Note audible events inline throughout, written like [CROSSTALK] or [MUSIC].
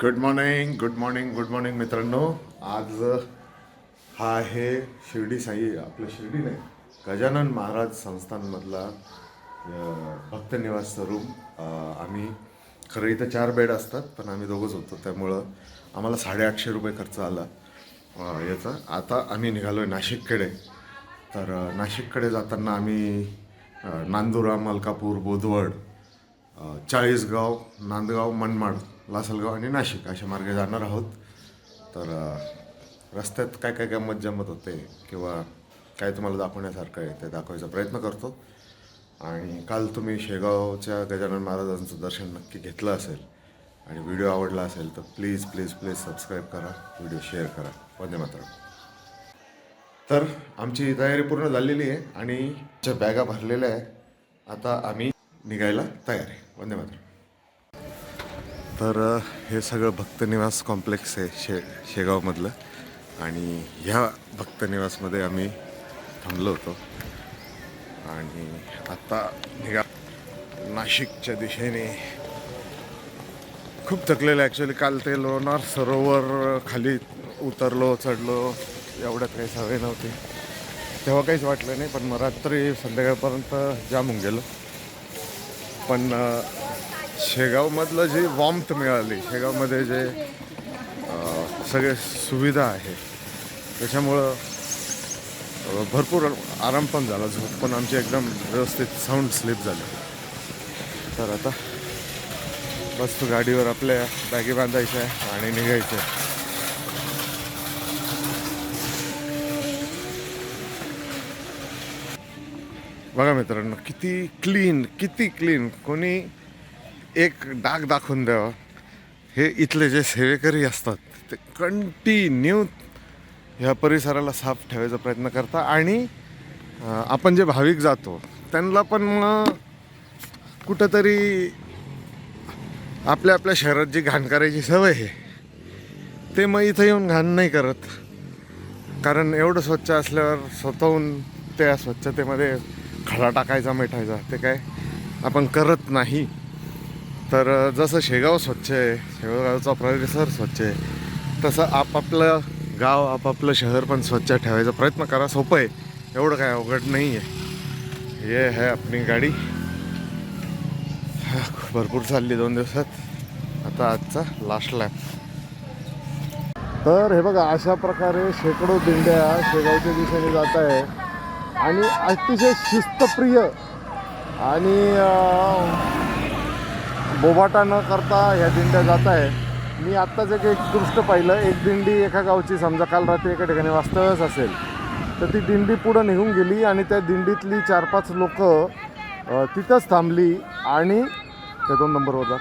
Good morning good morning good morning मित्रांनो. आज हा आहे शिर्डी साई आपलं शिर्डी नाही गजानन महाराज संस्थानमधला भक्त निवासचा रूम. आम्ही खरं इथं चार बेड असतात पण आम्ही दोघंच होतो त्यामुळं आम्हाला साडेआठशे रुपये खर्च आला याचा. आता आम्ही निघालो आहे नाशिककडे. तर नाशिककडे जाताना आम्ही नांदुरा मलकापूर बोदवड चाळीसगाव नांदगाव मनमाड लासलगाव आणि नाशिक अशा मार्गे जाणार आहोत. तर रस्त्यात काय काय गंमत जमत होते किंवा काय तुम्हाला दाखवण्यासारखं आहे ते दाखवायचा प्रयत्न करतो. आणि काल तुम्ही शेगावच्या गजानन महाराजांचं दर्शन नक्की घेतलं असेल आणि व्हिडिओ आवडला असेल तर प्लीज प्लीज प्लीज सबस्क्राईब करा व्हिडिओ शेअर करा. वंदे मात्र तर आमची तयारी पूर्ण झालेली आहे आणि ज्या बॅगा भरलेल्या आहे आता आम्ही निघायला तयार आहे. वंदे मात्र तर हे सगळं भक्तनिवास कॉम्प्लेक्स आहे शे शेगावमधलं. आणि ह्या भक्तनिवासमध्ये आम्ही थांबलो होतो. आणि आता निघा. नाशिकच्या दिशेने खूप थकलेलं ॲक्च्युली काल ते लोणार सरोवर खाली उतरलो चढलो. एवढ्यात काही सवय नव्हती. तेव्हा काहीच वाटलं नाही पण मग रात्री संध्याकाळपर्यंत जाम होऊन गेलो. पण शेगावमधलं जी वॉम्थ मिळाली शेगावमध्ये जे सगळे सुविधा आहे त्याच्यामुळं भरपूर आराम पण झाला झोप पण आमची एकदम व्यवस्थित साऊंड स्लीप झाली. तर आता बस गाडीवर आपल्या बॅगी बांधायच्या आहे आणि निघायचं आहे बघा मित्रांनो किती क्लीन किती क्लीन कोणी एक डाग दाखवून द्यावा. हे इथले जे सेवेकरी असतात ते कंटिन्यू ह्या परिसराला साफ ठेवायचा प्रयत्न करता आणि आपण जे भाविक जातो त्यांना पण मग कुठंतरी आपल्या आपल्या शहरात जी घाण करायची सवय आहे ते मग इथं येऊन घाण नाही करत. कारण एवढं स्वच्छ असल्यावर स्वतःहून त्या स्वच्छतेमध्ये खडा टाकायचा मिठायचा ते काय आपण करत नाही. तर जसं शेगाव स्वच्छ आहे शेगावचा परिसर स्वच्छ आहे तसं आपापलं गाव आपापलं शहर पण स्वच्छ ठेवायचा प्रयत्न करा. सोपं आहे. एवढं काय अवघड नाही आहे. हे आहे आपली गाडी. भरपूर चालली दोन दिवसात. आता आजचा लास्ट लॅप तर हे बघा अशा प्रकारे शेकडो दिंड्या शेगावच्या दिशेने जात आहे. आणि अतिशय शिस्तप्रिय आणि बोबाटा न करता ह्या दिंड्या जात आहे. मी आत्ताच एक एक दृष्ट पाहिलं. एक दिंडी एका गावची समजा काल रात्री एका ठिकाणी वास्तव्यच असेल. तर ती दिंडी पुढं निघून गेली आणि त्या दिंडीतली चार पाच लोक तिथंच थांबली आणि ते दोन नंबरवर जा.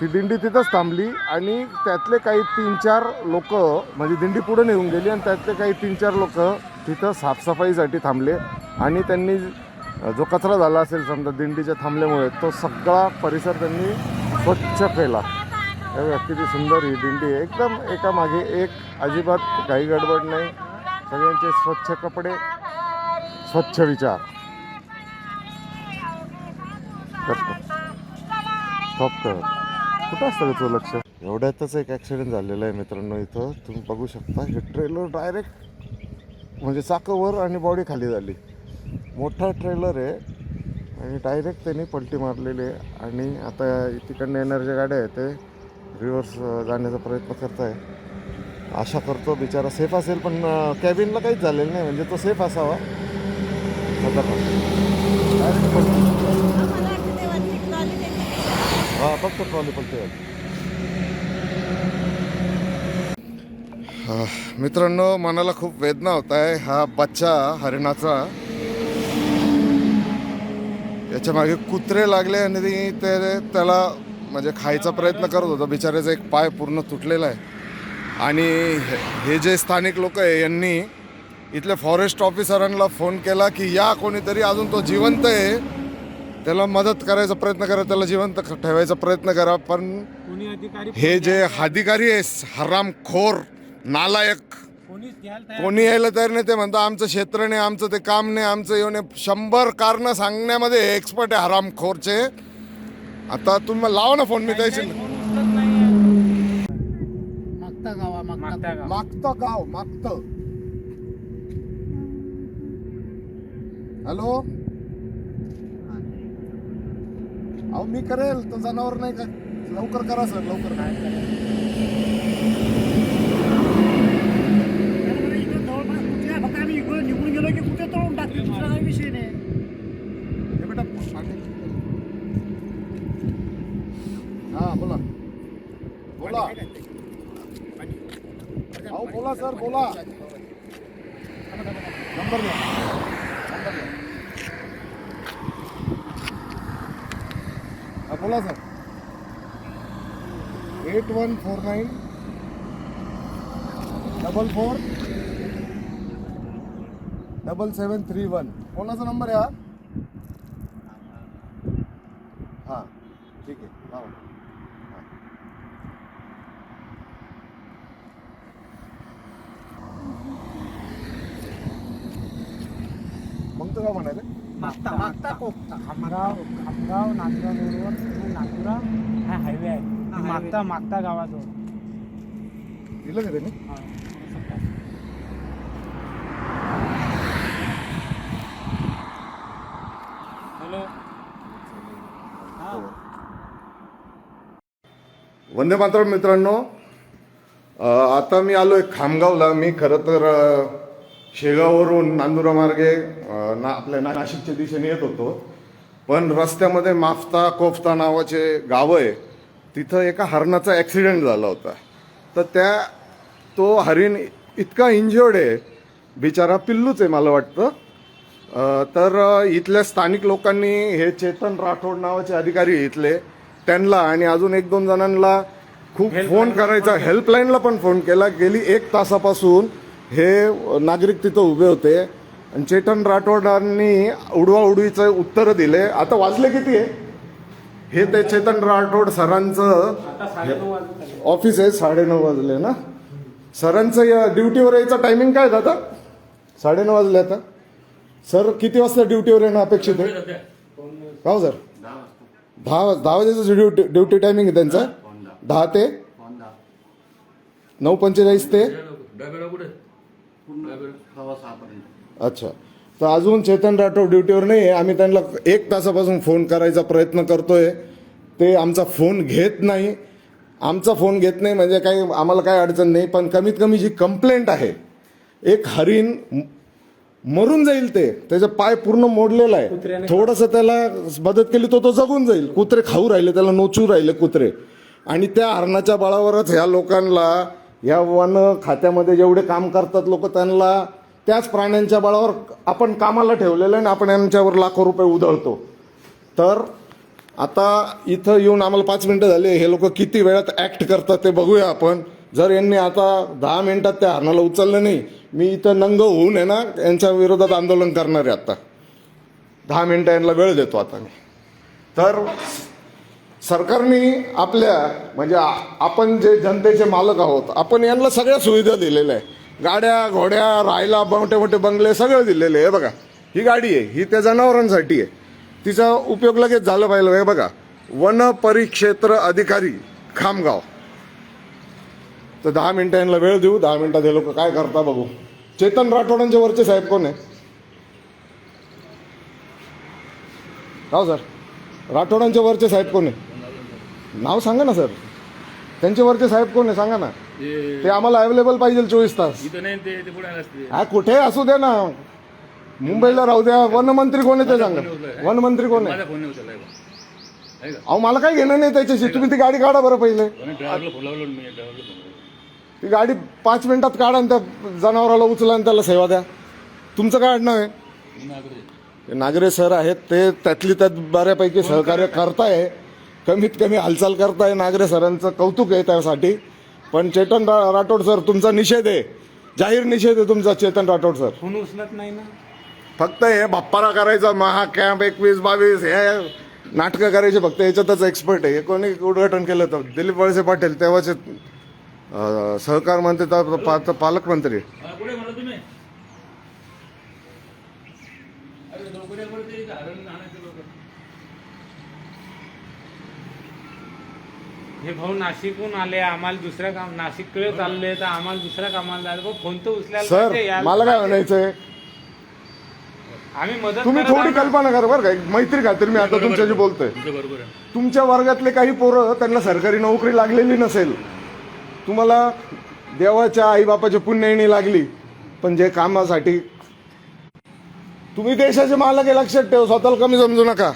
ती दिंडी तिथंच थांबली आणि त्यातले काही तीन चार लोक म्हणजे दिंडी पुढे निघून गेली आणि त्यातले काही तीन चार लोक तिथं साफसफाईसाठी थांबले आणि त्यांनी जो कचरा झाला असेल समजा दिंडीच्या थांबल्यामुळे तो सगळा परिसर त्यांनी स्वच्छ केला. त्या व्यक्तीची किती सुंदर ही दिंडी आहे. एकदम एका मागे एक अजिबात काही गडबड नाही. सगळ्यांचे स्वच्छ कपडे स्वच्छ विचार. स्टॉप कर. कुठं असतं तुझं लक्ष? एवढ्यातच एक ॲक्सिडेंट झालेला आहे मित्रांनो इथं. तुम्ही बघू शकता हे ट्रेलर डायरेक्ट म्हणजे चाकं आणि बॉडी खाली झाली. मोठा ट्रेलर आहे. आणि डायरेक्ट त्यांनी पलटी मारलेली आहे. आणि आता तिकडनं येणाऱ्या गाड्या आहेत ते रिव्हर्स जाण्याचा प्रयत्न करत आहे आशा करतो बिचारा सेफ असेल पण कॅबिनला काहीच झालेलं नाही. म्हणजे तो सेफ असावा. हा फक्त ट्रॉली पलटी मित्रांनो मनाला खूप वेदना होत आहे हा बच्चा हरिणाचा. याच्या मागे कुत्रे लागले आणि ती- त्याला म्हणजे खायचा प्रयत्न करत होता. बिचाऱ्याचा एक पाय पूर्ण तुटलेला आहे. आणि हे- जे स्थानिक लोक आहे यांनी इथल्या फॉरेस्ट ऑफिसरांना फोन केला की या कोणीतरी अजून तो जिवंत आहे. त्याला मदत करायचा प्रयत्न करा त्याला जिवंत ठेवायचा प्रयत्न करा. पण हे जे अधिकारी आहे हरामखोर नालायक कोणी यायला तयार नाही ते म्हणतात आमचं क्षेत्र नाही आमचं ते काम नाही आमचं येऊ नाही शंभर कारण सांगण्यामध्ये एक्सपर्ट आहे हरामखोरचे. आता तुम्ही लाव ना फोन मी त्याची मागतं गाव हॅलो? अहो मी करेल तर जनावर नाही का? लवकर करा सर लवकर. काय हा बोला. बोला. अहो बोला सर बोला. नंबर द्या. नंबर हा बोला sir. Eight one four nine double four double seven three one. कोणाचा नंबर आहे हा हां ठीक आहे लावा हां. मग तर काय म्हणाले मागता मागता कोकता खामगाव खामगाव नांदगाव रोडवर नागपुरा हा हायवे आहे. हा, मागता मागता गावाजवळ. दिलं का त्यांनी? हा. हॅलो. हा. वंदे मातरम मित्रांनो अ, आता मी आलो आहे खामगावला. मी खरं तर अ, शेगाववरून नांदुरा मार्गे अ, ना आपल्या ना- नाशिकच्या दिशेने येत होतो. पण रस्त्यामध्ये माफता कोफता नावाचे गाव आहे. तिथं एका हरणाचा ॲक्सिडेंट झाला होता. तर त्या तो हरिण इतका इंजर्ड आहे. बिचारा पिल्लूच आहे मला वाटतं. तर इथल्या स्थानिक लोकांनी हे चेतन राठोड नावाचे अधिकारी इथले त्यांना आणि अजून एक दोन जणांना खूप फोन करायचा हेल्पलाईनला पण फोन केला. गेली एक तासापासून हे नागरिक तिथं उभे होते. आणि चेतन राठोडांनी उडवा उडवीचं उत्तर दिले. आता वाजले किती आहे? हे ते चेतन राठोड सरांचं ऑफिस आहे साडेनऊ वाजले ना? सरांचं या ड्युटीवर यायचं टायमिंग काय आता साडेनऊ वाजले आता. सर किती वाजता ड्युटीवर येणं अपेक्षित आहे? का हो सर. दहा वाज- दहा वाजेचं ड्युटी ड्युटी टायमिंग आहे त्यांचा? दहा ते? नऊ पंचेचाळीस ते? अच्छा. तर अजून चेतन राठोड ड्युटीवर नाही आहे आम्ही त्यांना एक तासापासून फोन करायचा प्रयत्न करतोय. ते आमचा फोन घेत नाही. आमचा फोन घेत नाही म्हणजे काही आम्हाला काही अडचण नाही. पण कमीत कमी जी कंप्लेंट आहे एक हरिण मरून जाईल ते. त्याचा पाय पूर्ण मोडलेला आहे. थोडस त्याला मदत केली तो तो जगून जाईल. कुत्रे खाऊ राहिले त्याला नोचू राहिले कुत्रे. आणि त्या हरणाच्या बळावरच ह्या लोकांना या वन खात्यामध्ये जेवढे काम करतात लोक त्यांना त्याच प्राण्यांच्या बळावर आपण कामाला ठेवलेलं आहे आणि आपण यांच्यावर लाखो रुपये उधळतो. तर आता इथं येऊन आम्हाला पाच मिनटं झाले हे लोक किती वेळात ॲक्ट करतात ते बघूया आपण. जर यांनी आता दहा मिनटात त्या हरणाला उचललं नाही मी इथं नंग होऊन आहे ना यांच्या विरोधात आंदोलन करणार आहे आता. दहा मिनटं यांना वेळ देतो आता मी. तर सरकारने आपल्या म्हणजे आपण जे जनतेचे मालक आहोत आपण यांना सगळ्या सुविधा दिलेल्या आहे गाड्या घोड्या राहायला मोठे मोठे बंगले सगळं दिलेले आहे हे बघा. ही गाडी आहे ही त्या जनावरांसाठी आहे. तिचा उपयोग लगेच झाला पाहिजे हे बघा. वन परिक्षेत्र अधिकारी खामगाव. तर दहा मिनटं यांना वेळ देऊ दहा मिनटात हे लोक काय करता बघू. चेतन राठोडांचे वरचे साहेब कोण आहे? हो सर राठोडांचे वरचे साहेब कोण आहे? नाव सांगा ना सर. त्यांचे वरचे साहेब कोण आहे? सांगा ना. ते आम्हाला अवेलेबल पाहिजे चोवीस तास. इथं नाही ते ते पुढे असते हा कुठे असू द्या ना. मुंबईला राहू द्या. वनमंत्री कोण आहे ते सांगा. वनमंत्री कोण आहे? माझा फोन नाही उचलला आहे बा. आहे का? अहो मला काय घेणं नाही त्याच्याशी. तुम्ही ती गाडी काढा बरं पहिले. आणि ड्रायव्हरला फोन लावलो मी ड्रायव्हरला फोन लावलो. ती गाडी पाच मिनिटात काढा आणि त्या जनावराला उचला आणि त्याला सेवा द्या. तुमचं काय आडनाव आहे? मी नागरिक. ते नागरे सर आहेत. ते त्यातली त्यात बऱ्यापैकी सहकार्य करताय. कमीत कमी हालचाल करताय नागरे सरांचं कौतुक आहे त्यासाठी. पण चेतन रा- राठोड सर तुमचा निषेध आहे. जाहीर निषेध आहे तुमचा चेतन राठोड सर. फोन उचलत नाही ना? फक्त हे बाप्पारा करायचा महा कॅम्प एकवीस बावीस हे नाटकं करायचे फक्त याच्यातच एक्सपर्ट आहे. हे कोणी उद्घाटन केलं होतं दिलीप वळसे पाटील तेव्हाचे अं, सहकार मंत्री तर पा- पालकमंत्री हा, पुढे म्हणा तुम्ही अरे लवकर या बरं ते इथं हरण आणायचं लवकर हे भाऊ नाशिकहून आले आम्हाला दुसऱ्या काम नाशिककडे चालले तर आम्हाला दुसऱ्या कामाला जायचं. भाऊ फोन तर उचलायला सर पाहिजे, यायला मला काय पाहिजे. म्हणायचंय? आम्ही मदत तुम्ही करत थोडी आहोत. कल्पना करा बरं का एक मैत्री खातीर मी आता तुमच्याशी बोलतोय. तुमचं बरोबर आहे. तुमच्या वर्गातले काही पोरं त्यांना सरकारी नोकरी लागलेली नसेल. तुम्हाला देवाच्या आईबापाच्या पुण्याईने लागली पण जे कामासाठी तुम्ही देशाचे मालक आहे लक्षात ठेव स्वतःला कमी समजू नका.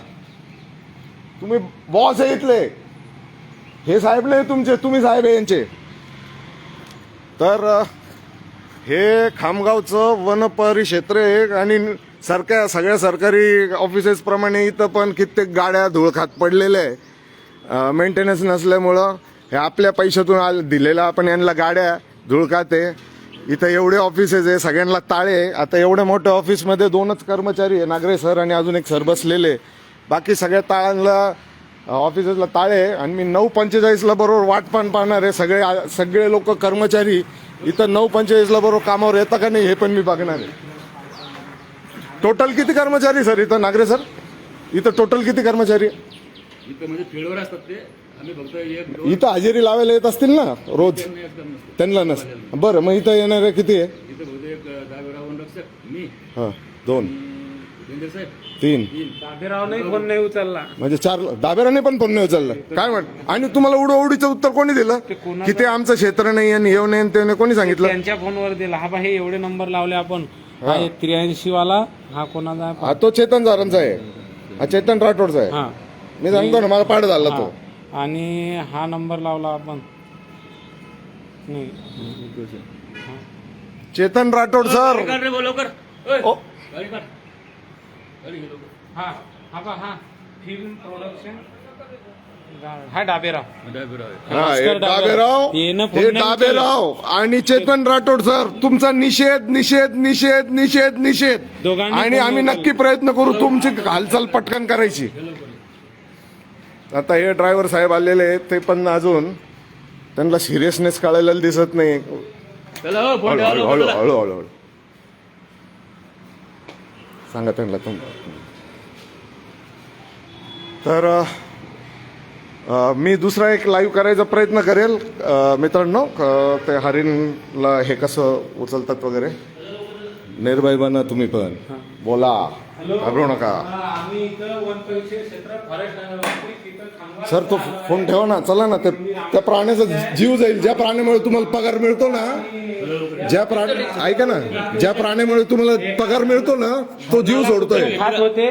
तुम्ही बॉस आहे इथले. हे साहेब नाही तुमचे तुम्ही साहेब आहे यांचे. तर हे खामगावचं वनपरिक्षेत्र आहे आणि सरकार सगळ्या सरकारी ऑफिसेसप्रमाणे इथं पण कित्येक गाड्या धुळखात पडलेल्या आहे. मेंटेनन्स नसल्यामुळं हे आपल्या पैशातून आल दिलेलं आपण यांना गाड्या धुळखात आहे. इथं एवढे ऑफिसेस आहे सगळ्यांना ताळे आता एवढ्या मोठ्या ऑफिसमध्ये दोनच कर्मचारी आहे नागरे सर आणि अजून एक सर बसलेले बाकी सगळ्या ताळांना ऑफिसेसला ताळे आणि मी नऊ पंचेचाळीसला बरोबर वाट पण पाहणार आहे. सगळे सगळे लोक कर्मचारी इथं नऊ पंचेचाळीसला बरोबर कामावर येतं का नाही हे पण मी बघणार आहे. टोटल किती कर्मचारी सर? इथं नागरे सर? इथं टोटल किती कर्मचारी? इथं म्हणजे इथं हजेरी लावायला येत असतील ना रोज? त्यांना नस बरं मग इथं येणारे किती आहे? हां दोन. तीन. दाबेरावने फोन नाही उचलला. म्हणजे चार डाबेराने पण फोन नाही उचलला. काय म्हण आणि तुम्हाला उडवडीचं उत्तर कोणी दिलं? की ते आमचं क्षेत्र नाही आणि येऊ नये आणि ते नाही कोणी सांगितलं? त्यांच्या फोनवर दिला. हा बा हे एवढे नंबर लावले आपण. हा. त्र्याऐंशी वाला हा कोणाचा आहे? हा तो चेतन जारांचा आहे. हा चेतन राठोडचा आहे. हा. मी सांगतो ना मला पाठ झाला तो. आणि हा नंबर लावला आपण. नाही. चेतन राठोड सर. गाडी काढ रे बोल लवकर ओय, ओ. गाडी काढ गाडी घे लवकर हा हा बा हा. फिल्म प्रोडक्शन हा डाबेराव. हा हे येणं हे आणि चेतन राठोड सर तुमचा निषेध निषेध निषेध निषेध निषेध. दोघांनी आणि आम्ही. नक्की प्रयत्न करू तुमची हालचाल पटकन करायची. आता हे ड्रायव्हर साहेब आलेले आहेत ते पण अजून. त्यांना सिरियसनेस कळायला दिसत नाही हो हळू ठेवा हळू लवकर, हळू चला. हळू हळू हळू. सांगा त्यांना तुम तर मी दुसरा एक लाईव्ह करायचा प्रयत्न करेल. मित्रांनो ते हरिणला हे कसं उचलतात वगैरे? निर्भय बना तुम्ही पण. बोला. घाबरू नका. सर तो फोन ठेवा ना चला ना ते त्या प्राण्याचा जीव जाईल. ज्या प्राण्यामुळे तुम्हाला पगार मिळतो ना ज्या प्राणी ऐका ना ज्या प्राण्यामुळे तुम्हाला पगार मिळतो ना तो जीव सोडतोय. खात होते.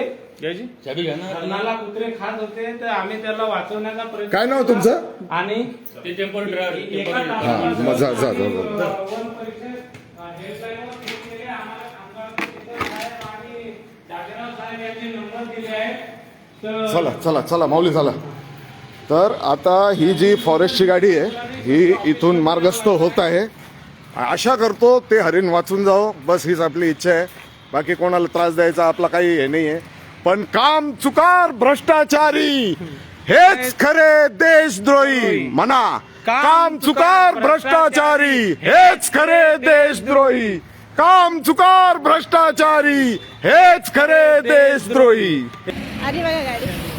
चाबी घ्या ना. हरणाला कुत्रे खात होते तर आम्ही त्याला वाचवण्याचा प्रयत्न काय नाव तुमचं? आणि ते टेम्पोरी ड्रायव्हर एका हा मग जा जा जा. जा. वन परिक्षेत्र हेल्पलाईनवर फोन केले. आम्हाला खामगाव तिथं साहेब आणि जागेराव साहेब यांचे नंबर दिले आहेत. तर चला चला चला माऊली चला. तर आता ही जी फॉरेस्टची गाडी आहे ही इथून मार्गस्थ होत आहे. आशा करतो ते हरिण वाचून जावं. बस हीच आपली इच्छा आहे. बाकी कोणाला त्रास द्यायचा आपला काही हे नाही आहे पण काम चुकार भ्रष्टाचारी हेच खरे देशद्रोही. म्हणा काम चुकार भ्रष्टाचारी हेच खरे देशद्रोही. काम चुकार भ्रष्टाचारी हेच खरे देशद्रोही. आली बघा गाडी.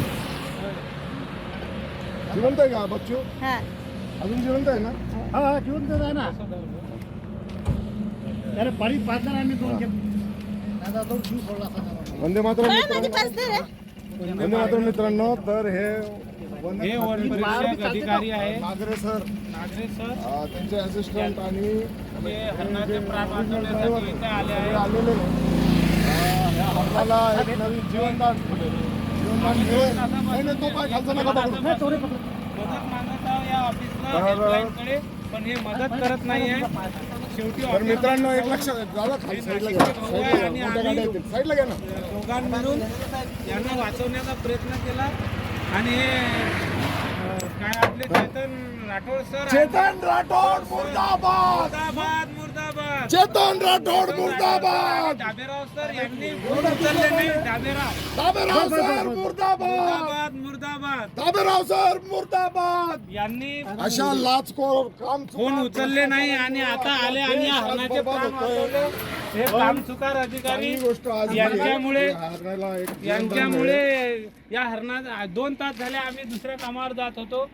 जिवंत आहे का बच्चू? हा. अजून जिवंत आहे ना? हा. हा घेऊन तर आहे ना. त्याला पाणी पाजणार आम्ही दोन. वंदे मातरम हा, मित्रांनो. आहे वंदे मातरम मित्रांनो तर हे हे वन परिक्षक अधिकारी आहे. नागरे सर. नागरे सर. अं, त्यांचे असिस्टंट आणि हरणाचे प्राण वाचवण्यासाठी इथे आले सगळे आहे आलेले. अं, हरणाला एक नवीन जीवनदान. जीवनदान मिळेल. नाही नाही, तो काय खालचा नका पकडू. मदत मागत आहोत या ऑफिसला तर- हेल्पलाईनकडे पण हे मदत करत नाही आहे. शेवटी तर मित्रांनो एक लक्षात झालं खाली. साईडला घ्या साईडला घ्या मोठ्या गाड्या येतील साईडला घ्या ना दोघां मिळून यांना वाचवण्याचा प्रयत्न केला. आणि हे अं, काय आपले चेतन राठोड सर चेतन राठोड मुर्दाबाद. मुर्दाबाद मुर्दाबाद. चेतन राठोड मुर्दाबाद. डाबेराव सर यांनी फोन उचलले नाही. डाबेराव दाबेराव सर मुर्दाबाद. मुर्दाबाद मुर्दाबाद. दाबेराव सर मुर्दाबाद. यांनी अशा लाचखोर काम फोन उचलले नाही आणि आता आले आणि या हरणाचे प्राण वाचवले. हे कामचुकार अधिकारी गोष्ट आज यांच्यामुळे हरणाला एक यांच्यामुळे या हरणा दोन तास झाले आम्ही दुसऱ्या कामावर जात होतो.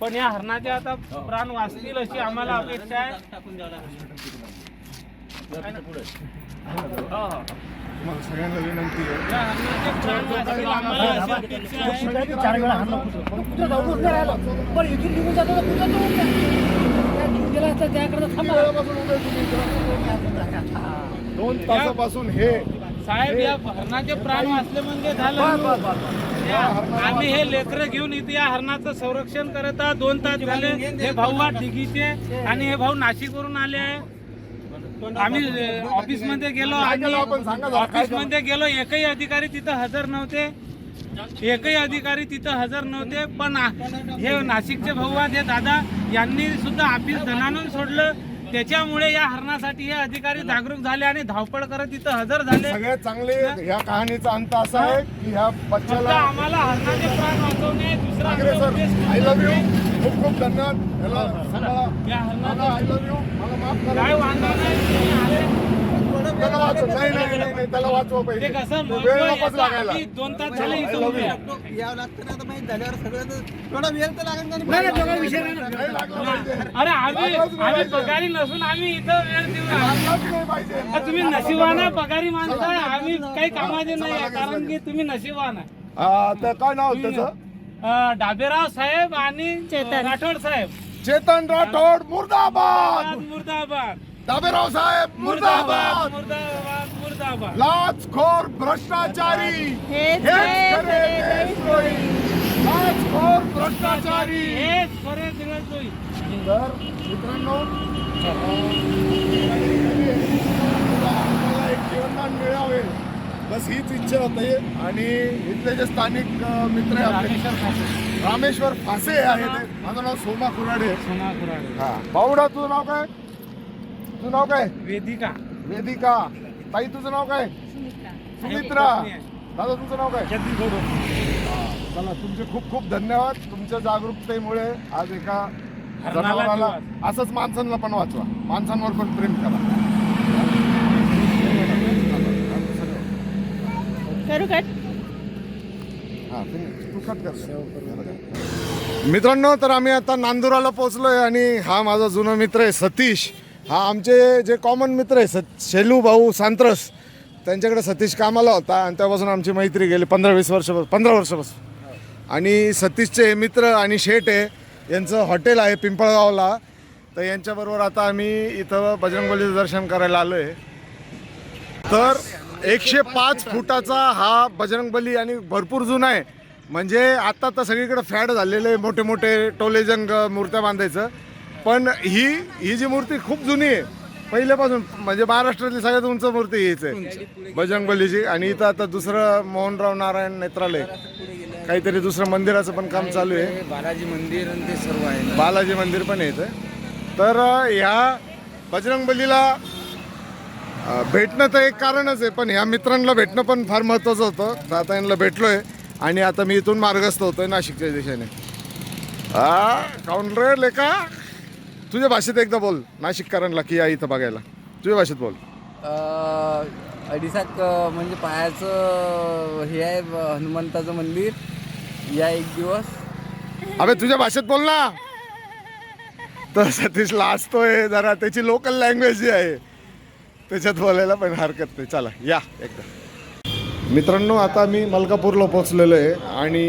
पण या हरणाचे आता प्राण वाचतील अशी आम्हाला अपेक्षा आहे. हो, हो. तुम्हाला सगळ्यांना विनंती आहे. या हरणाचे प्राण वाचतील आम्हाला अशी अपेक्षा आहे. सगळ्यांनी चार वेळा हाणलं कुठं? पण कुठं जाऊनच नाही राहिलं पण इथून निघून जातो तर कुठं जाऊन नाही. त्या निघून गेला असता त्याकडे थांबा. दोन तासापासून हे साहेब या हरणाचे प्राण वाचले म्हणजे झालं. या- आम्ही हे लेकरं घेऊन इथे या हरणाचं संरक्षण करत आहोत. दोन तास झाले. हे भाऊ दिघीचे आणि हे भाऊ नाशिकवरून आले आहे. आम्ही ऑफिसमध्ये गेलो आणि ऑफिसमध्ये गेलो. एकही अधिकारी तिथं हजर नव्हते. एकही अधिकारी तिथं हजर नव्हते. पण हे नाशिकचे भाऊ आहेत हे दादा. यांनी सुद्धा ऑफिस धनानून सोडलं. त्याच्यामुळे या हरणासाठी हे अधिकारी जागरूक झाले आणि धावपळ करत तिथं हजर झाले. सगळ्यात चांगले ह्या कहाणीचा अंत असा आहे की ह्या फक्त बच्चाला आम्हाला हरणाचे प्राण वाचवणे दुसरा ठाकरे आमचा सर उद्देश आय लव्ह यू नाही. खूप खूप धन्यवाद. याला या हरणाचा आय लव्ह यू मला माफ करा. काय वांधा नाही तुम्ही आले. त्याला वाचव. नाही नाही नाही नाही, त्याला वाचवा ते पाहिजे कसं वेळ नकोच लागायला दोन तास झाले I इथं love उभे. you. आहे. यावं लागतं ना आता माहीत झाल्यावर सगळं तर थोडा वेळ तर लागेल का नाही नाही तेवढा विषय नाही. ना. नाही लागलं पाहिजे. अरे आम्ही आम्ही पगारी नसून आम्ही इथं वेळ देऊ लागलंच नाही पाहिजे. अरे तुम्ही नशिबान पगारी माणसं आहे. आम्ही काही कामाचे नाही. आहे, कारण की तुम्ही नशिबान आहे. हा, तर काय नाव त्याचं? अं, डाबेराव साहेब आणि चेतन. राठोड साहेब. चेतन राठोड मुर्दाबाद. मुर्दाबाद. दाबेराव साहेब मुर्दाबाद! मुर्दाबाद मुर्दाबाद. मुर्दाबाद लाचखोर भ्रष्टाचारी! हेच खरे देशद्रोही. लाचखोर भ्रष्टाचारी! हेच खरे दिवसद्रोही. तर मित्रांनो एक जीवनदान मिळावे. बस हीच इच्छा होते. आणि इथले जे स्थानिक मित्र आहे आपले रामेश्वर फासे. आहे ते माझं नाव सोमा कुराडे. सोना कुराडे. हा. बावडा तुझं नाव काय? तुझं नाव काय? वेदिका. वेदिका. ताई तुझं नाव काय? सुमित्रा. दादा तुझं नाव काय? चला तुमचे खूप खूप धन्यवाद. तुमच्या जागरूकतेमुळे आज एका जनावराला असंच माणसांना पण वाचवा. माणसांवर पण प्रेम करा. करू कट. हा, तू- तू cut कर. मित्रांनो तर आम्ही आता नांदुराला पोहोचलोय आणि हा माझा जुना मित्र आहे सतीश. हा आमचे जे कॉमन मित्र आहे सत शेलू भाऊ सांत्रस त्यांच्याकडे सतीश कामाला होता आणि तेव्हापासून आमची मैत्री गेली पंधरा वीस वर्षापासून पंधरा वर्षापासून. आणि सतीशचे मित्र आणि शेठ आहे यांचं हॉटेल आहे पिंपळगावला. तर यांच्याबरोबर आता आम्ही इथं बजरंगबलीचं दर्शन करायला आलो आहे तर एकशे पाच फुटाचा हा बजरंगबली आणि भरपूर जुना आहे. म्हणजे आता तर सगळीकडे फॅड झालेले आहे मोठे मोठे टोलेजंग मूर्त्या बांधायचं. पण ही ही जी मूर्ती खूप जुनी आहे. पहिल्यापासून म्हणजे महाराष्ट्रातली सगळ्यात उंच मूर्ती हीच आहे. बजरंगबलीची आणि इथं आता दुसरं मोहनराव नारायण नेत्रालय. काहीतरी दुसरं मंदिराचं पण काम चालू आहे. बालाजी मंदिर आणि ते सर्व आहे बालाजी मंदिर पण आहे तर ह्या बजरंगबलीला भेटणं तर एक कारणच आहे पण ह्या मित्रांना भेटणं पण फार महत्त्वाचं होतं. आता यांना भेटलोय आणि आता मी इथून मार्गस्थ होतोय नाशिकच्या दिशेने. हा काउंटर लेका? तुझ्या भाषेत एकदा बोल नाशिककरांना की या इथं बघायला. तुझ्या भाषेत बोल. अडीसाक म्हणजे पायाचं हे आहे हनुमंताचं मंदिर. या एक दिवस. अबे तुझ्या भाषेत बोल ना. तर सतीश लाजतोय जरा त्याची लोकल लँग्वेज जी आहे त्याच्यात बोलायला पण हरकत नाही. चला या एकदा. मित्रांनो आता मी मलकापूरला पोचलेलो आहे आणि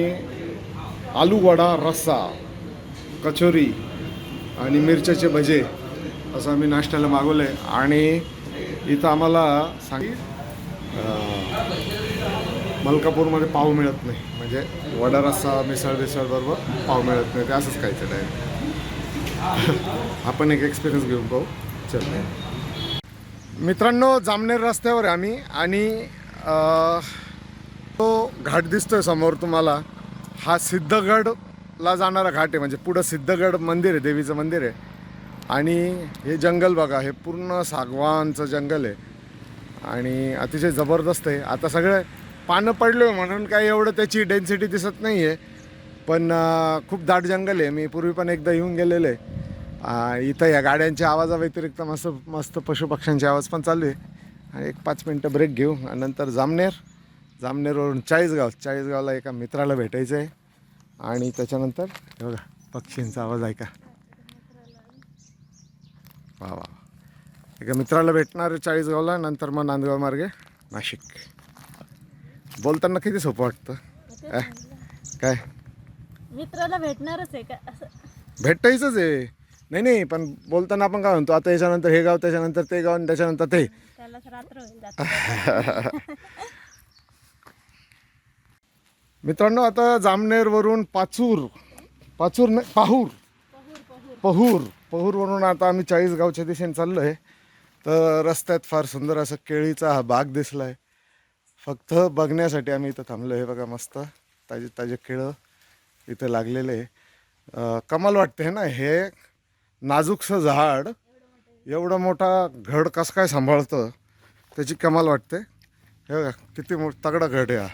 आलू वडा रस्सा कचोरी आणि मिरच्याचे भजे असं आम्ही नाश्त्याला मागवलं आहे आणि इथं आम्हाला सांग मलकापूरमध्ये पाव मिळत नाही. म्हणजे वडा रस्सा मिसळ मिसळ बरोबर पाव मिळत नाही. ते असंच खायचं डायरेक्ट [LAUGHS] आपण एक एक्सपिरियन्स घेऊन पाहू. चल. मित्रांनो जामनेर रस्त्यावर आहे आम्ही. आणि तो घाट दिसतोय समोर तुम्हाला. हा ला जाणारा घाट आहे म्हणजे पुढं सिद्धगड मंदिर आहे देवीचं मंदिर आहे. आणि हे जंगल बघा हे पूर्ण सागवानचं जंगल आहे. आणि अतिशय जबरदस्त आहे. आता सगळे पानं पडले हो म्हणून काही एवढं त्याची डेन्सिटी दिसत नाही आहे पण खूप दाट जंगल आहे. मी पूर्वी पण एकदा येऊन गेलेलो आहे. इथं या गाड्यांच्या आवाजाव्यतिरिक्त मस्त मस्त पशुपक्ष्यांचे आवाज पण चालू आहे. आणि एक पाच मिनटं ब्रेक घेऊ आणि नंतर जामनेर. जामनेरवरून चाळीसगाव. चाळीसगावला एका मित्राला भेटायचं आहे आणि त्याच्यानंतर हे बघा पक्षींचा आवाज ऐका. वा वा एका मित्राला भेटणार चाळीसगावला नंतर मग नांदगाव मार्गे नाशिक. बोलताना किती सोपं वाटतं? काय? मित्राला भेटणारच आहे का? भेटायचंच आहे. नाही नाही पण बोलताना आपण काय म्हणतो आता याच्यानंतर हे गाव त्याच्यानंतर ते गाव आणि त्याच्यानंतर ते. त्यालाच रात्र होईल [LAUGHS] मित्रांनो आता जामनेरवरून पाचूर पाचूर नाही पाहूर. पहूर पहूरवरून आता आम्ही चाळीसगावच्या दिशेने चाललो आहे तर रस्त्यात फार सुंदर असं केळीचा हा बाग दिसला आहे फक्त बघण्यासाठी आम्ही इथं थांबलो आहे बघा मस्त ताजे ताजे केळं इथं लागलेले आहे. कमाल वाटते ना हे नाजूकसं झाड एवढं मोठा घड कसं काय सांभाळतं त्याची कमाल वाटते. हे बघा किती मो तगडा घड आहे हा.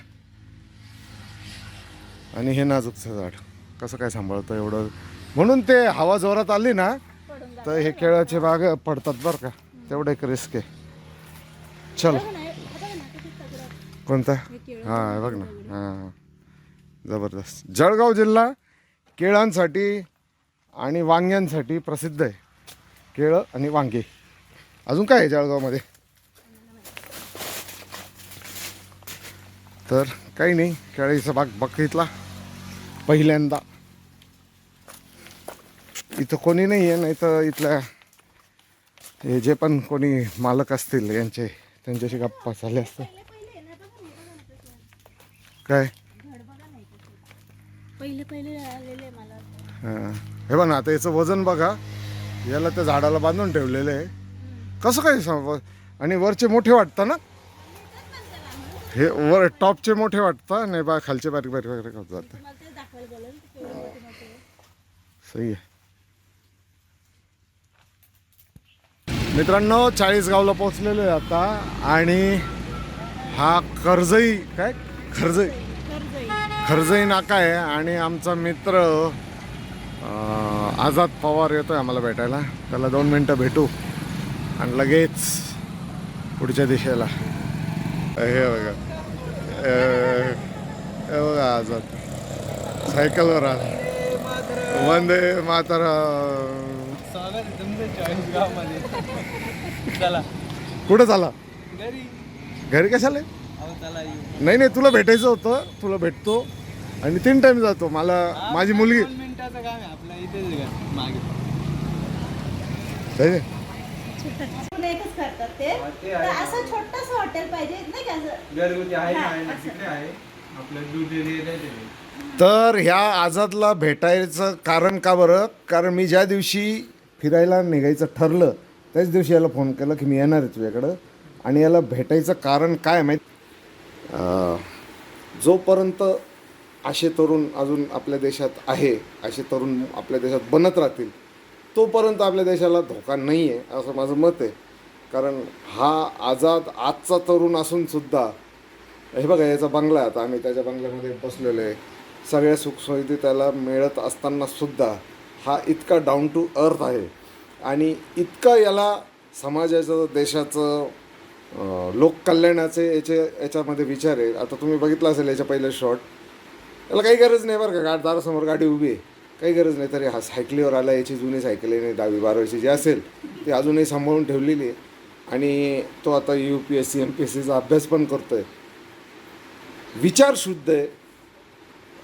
आणि हे नाजूकचं झाड. कसं काय सांभाळतं एवढं? म्हणून ते हवा जोरात आली ना तर हे केळाचे बाग पडतात बरं का. तेवढं एक रिस्क आहे. चल. कोणता? हां बघ ना. हां. जबरदस्त. जळगाव जिल्हा केळांसाठी आणि वांग्यांसाठी प्रसिद्ध आहे. केळं आणि वांगे. अजून काय आहे जळगावमध्ये? तर काही नाही. केळीचा बाग बघितला. पहिल्यांदा. इथं कोणी नाही आहे नाही तर इथल्या हे जे पण कोणी मालक असतील यांचे त्यांच्याशी गप्पा झाले असते काय? पहिले पहिले आलेले मला. हां. हे बघ ना आता याचं वजन बघा. याला त्या झाडाला बांधून ठेवलेलं आहे. कसं काय आणि वरचे मोठे वाटतं ना? हे वर टॉपचे मोठे वाटतं नाही बा खालचे बारीक बारीक बारीक होत जातं. सही आहे. मित्रांनो चाळीसगावला पोहोचलेलो आहे आता आणि हा कर्जई काय? खर्जई. खर्जई नाका आहे आणि आमचा मित्र आझाद पवार येतोय आम्हाला भेटायला. त्याला दोन मिनटं भेटू आणि लगेच पुढच्या दिशेला. हे बघा हे बघा आझाद सायकलवर आला वंदे मातरम चला कुठं झाला घरी घरी कशाला? नाही नाही तुला भेटायचं होतं. तुला भेटतो. आणि तीन टाइम जातो. मला माझी मुलगी एकच करतात ते. तर असं छोटस हॉटेल पाहिजे नाही का असं? घरगुती आहे हा, आहे ना असं. तिकडे आहे. आपलं दूध एरिया आहे ते. तर ह्या आझादला भेटायचं कारण का बरं? कारण मी ज्या दिवशी फिरायला निघायचं ठरलं त्याच दिवशी याला फोन केला की मी येणार आहे तुझ्याकडं. आणि याला भेटायचं कारण काय माहीत? अं, जोपर्यंत असे तरुण अजून आपल्या देशात आहे असे तरुण आपल्या देशात बनत राहतील तोपर्यंत आपल्या देशाला धोका नाही आहे असं माझं मत आहे. कारण हा आझाद आजचा तरुण असूनसुद्धा हे बघा याचा बंगला आहे. आता आम्ही त्याच्या बंगल्यामध्ये बसलेलो आहे. सगळ्या सुखसुविधा त्याला मिळत असतानासुद्धा हा इतका डाऊन टू अर्थ आहे. आणि इतका याला समाजाचं देशाचं लोककल्याणाचे याचे याच्यामध्ये विचार आहे. आता तुम्ही बघितलं असेल याच्या पहिलं शॉट याला काही गरज नाही बरं का गाड दारासमोर गाडी उभी आहे. काही गरज नाही तरी हा सायकलीवर आला याची जुनी सायकल आहे नाही दहावी बारावीची जी असेल ती अजूनही सांभाळून ठेवलेली आहे. आणि तो आता U P S C M P S सीचा अभ्यास पण करतो आहे विचार शुद्ध आहे.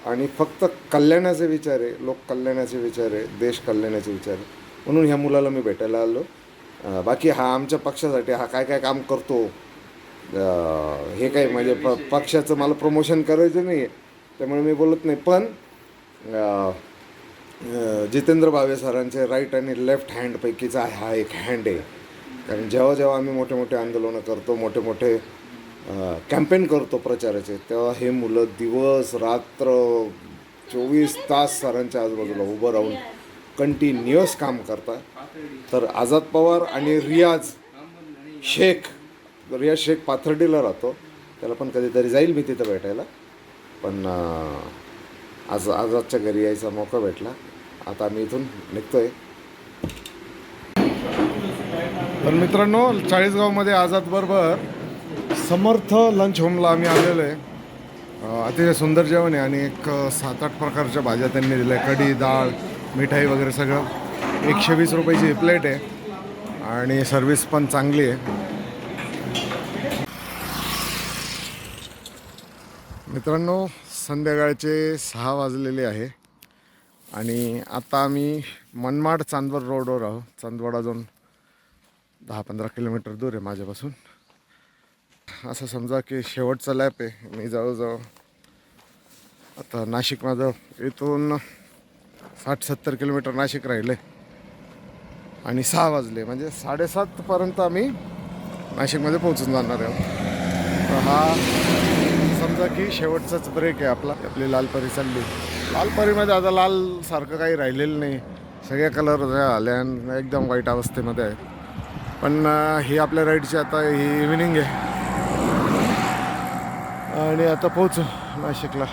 आणि फक्त कल्याणाचे विचार आहे लोक कल्याणाचे विचार आहे देश कल्याणाचे विचार आहे. म्हणून ह्या मुलाला मी भेटायला आलो. बाकी हा आमच्या पक्षासाठी हा काय काय काम करतो? हे काही म्हणजे प पक्षाचं मला प्रमोशन करायचं नाही आहे त्यामुळे मी बोलत नाही. पण जितेंद्र भावे सरांचे राईट आणि लेफ्ट हँडपैकीचा हा एक हँड आहे. कारण जेव्हा जेव्हा आम्ही मोठे मोठे आंदोलनं करतो मोठे मोठे कॅम्पेन करतो प्रचाराचे तेव्हा हे मुलं दिवस रात्र चोवीस तास सरांच्या आजूबाजूला उभं राहून कंटिन्युअस काम करतात. तर आझाद पवार आणि रियाज शेख रियाज शेख पाथर्डीला राहतो. त्याला पण कधीतरी जाईल मी तिथं भेटायला. पण आज आझादच्या घरी यायचा मौका भेटला. आता आम्ही इथून निघतोय. तर मित्रांनो चाळीसगावमध्ये आझाद बरोबर समर्थ लंच होमला आम्ही आलेलो आहे अतिशय सुंदर जेवण आहे आणि एक सात आठ प्रकारच्या भाज्या त्यांनी दिल्या. कढी डाळ मिठाई वगैरे सगळं. एकशे वीस रुपयाची प्लेट आहे आणि सर्विस पण चांगली आहे. मित्रांनो संध्याकाळचे सहा वाजलेले आहे. आणि आता आम्ही मनमाड चांदवड रोडवर आहोत चांदवड अजून दहा पंधरा किलोमीटर दूर आहे माझ्यापासून. असं समजा की शेवटचा लॅप आहे. मी जवळजवळ आता नाशिक माझं इथून साठ सत्तर किलोमीटर नाशिक राहिले. आणि सहा वाजले. म्हणजे साडेसातपर्यंत आम्ही नाशिकमध्ये पोहोचून जाणार आहोत तर हा समजा की शेवटचाच ब्रेक आहे आपला. आपली लालपरी चालली. लालपरीमध्ये आता लाल सारखं काही राहिलेलं नाही. सगळे कलर आले आणि एकदम वाईट अवस्थेमध्ये आहेत. पण ही आपल्या राईडची आता ही इव्हिनिंग आहे. आणि आता पोहोचू नाशिकला.